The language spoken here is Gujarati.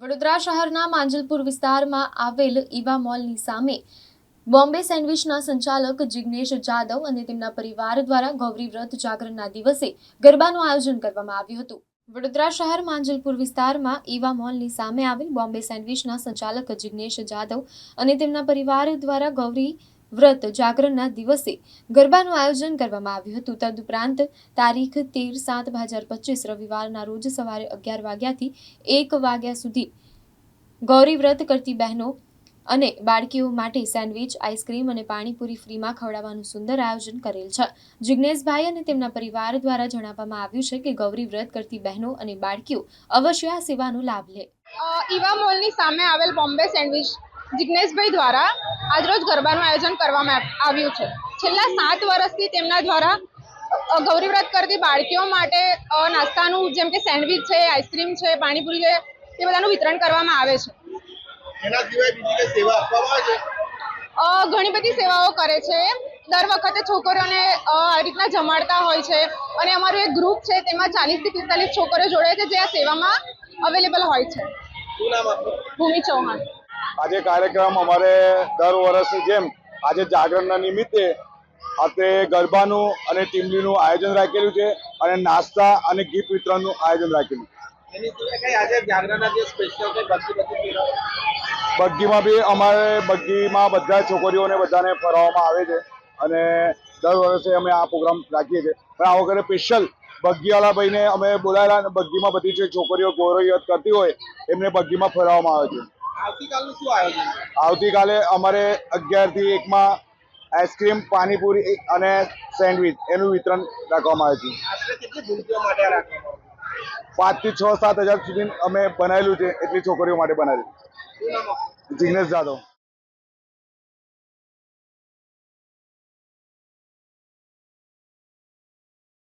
વડોદરા શહેરના માંજલપુર વિસ્તારમાં આવેલ ઈવા મોલની સામે બોમ્બે સેન્ડવિચના સંચાલક જિગ્નેશ જાદવ અને તેમના પરિવાર દ્વારા ગૌરી વ્રત જાગરણના દિવસે ગરબાનું આયોજન કરવામાં આવ્યું હતું. વડોદરા શહેર માંજલપુર વિસ્તારમાં ઈવા મોલની સામે આવેલ બોમ્બે સેન્ડવિચના સંચાલક જિગ્નેશ જાદવ અને તેમના પરિવાર દ્વારા ગૌરી વ્રત જાગરણના દિવસે ગરબાનું આયોજન કરવામાં આવ્યું હતું. તદુપરાંત તારીખ તેર સાત બે હજાર પચીસ રવિવારના રોજ સવારે અગિયાર વાગ્યાથી એક વાગ્યા સુધી ગૌરી વ્રત કરતી બહેનો અને બાળકીઓ માટે સેન્ડવિચ, આઈસ્ક્રીમ અને પાણીપુરી ફ્રીમાં ખવડાવવાનું સુંદર આયોજન કરેલ છે. જિજ્ઞેશભાઈ અને તેમના પરિવાર દ્વારા જણાવવામાં આવ્યું છે કે ગૌરી વ્રત કરતી બહેનો અને બાળકીઓ અવશ્ય આ સેવાનો લાભ લે. ઈવા મોલની સામે આવેલ બોમ્બે સેન્ડવિચ જિજ્ઞેશભાઈ દ્વારા આજરોજ ગરબાનું આયોજન કરવામાં આવ્યું છે. છેલ્લા સાત વર્ષથી તેમના દ્વારા ગૌરી વ્રત કરતી બાળકીઓ માટે નાસ્તાનું જેમ કે સેન્ડવિચ છે આઈસ્ક્રીમ છે પાણીપુરી છે તે બધાનું વિતરણ કરવામાં આવે છે. એના સિવાય બીજી કઈ સેવા આપવામાં આવે છે? ઘણી બધી સેવાઓ કરે છે. દર વખતે છોકરીઓને આવી રીતના જમાડતા હોય છે. અને અમારું એક ગ્રુપ છે તેમાં ચાલીસથી પિસ્તાલીસ છોકરીઓ જોડે છે જે આ સેવામાં અવેલેબલ હોય છે. ભૂમિ ચૌહાણ. આજે કાર્યક્રમ અમારે દર વર્ષની જેમ આજે જાગરણના નિમિત્તે આપણે ગરબાનું અને ટીમલીનું આયોજન રાખેલું છે અને નાસ્તા અને ગિફ્ટ વિતરણનું આયોજન રાખેલું બગ્ગીમાં બી અમારે બગ્ગીમાં બધા છોકરીઓને બધાને ફરવામાં આવે છે અને દર વર્ષે અમે આ પ્રોગ્રામ રાખીએ છીએ. પણ આ વખતે સ્પેશિયલ બગ્ગીવાળા ભાઈને અમે બોલાયેલા અને બગ્ગીમાં બધી જે છોકરીઓ ગૌરવયત કરતી હોય એમને બગ્ગીમાં ફરવામાં આવે છે. આવતીકાલનું શું આયોજન આવતીકાલે અમારે અગિયારથી એકમાં આઈસ્ક્રીમ પાણીપુરી અને સેન્ડવિચ એનું વિતરણ રાખવામાં આવ્યું છે. પાંચ? પાંચથી છ સાત હજાર સુધી અમે બનાવેલું છે એટલી છોકરીઓ માટે બનાવેલું જિગ્નેશ જાદવ.